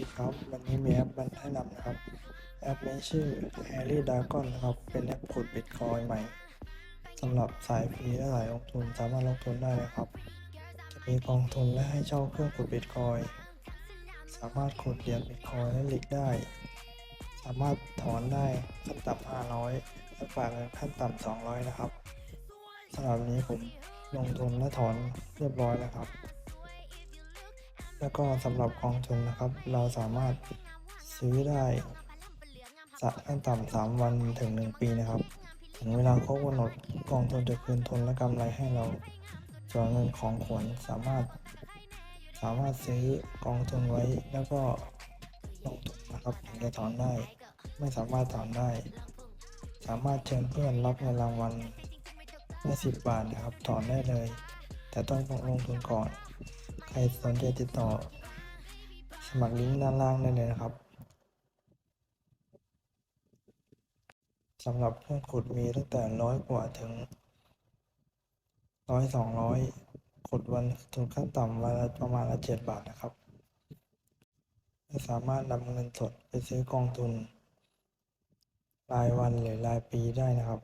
ดีครับวันนี้มีแอปมาแนะนำนะครับ แอปนี้ชื่อ Harry Dragon นะครับ เป็นแอปขุดบิตคอยใหม่สำหรับสายฟรีและสายลงทุนสามารถลงทุนได้นะครับ จะมีกองทุนและให้เช่าเครื่องขุดบิตคอยสามารถขุดเหรียญบิตคอยและหลีกได้ สามารถถอนได้ขั้นต่ำ500และฝากเงินขั้นต่ำ200 นะครับสำหรับวันนี้ผมลงทุนและถอนเรียบร้อยแล้วครับ แล้วก็สำหรับกองทุนนะครับ เราสามารถซื้อได้สะขั้นต่ำสามวันถึงหนึ่งปีนะครับ ถึงเวลาครบกำหนดกองทุนจะคืนทุนและกำไรให้เราส่วนเงินของขวัญสามารถ สามารถซื้อกองทุนไว้แล้วก็ลงทุนนะครับถึงจะถอนได้ ไม่สามารถถอนได้ สามารถเชิญเพื่อนรับเงินรางวัลได้สิบบาทนะครับถอนได้เลย แต่ต้องลงทุนก่อน รสนใจติดต่อ สมัครลิงก์ด้านล่างได้เลยนะครับสำหรับเครื่องขุดมีตั้งแต่ร้อยกว่าถึงร้อยสองร้อยขุดวันถึงขั้นต่ำวันละประมาณละเจ็ดบาทนะครับสามารถนำเงินสดไปซื้อกองทุน รายวันหรือรายปีได้นะครับ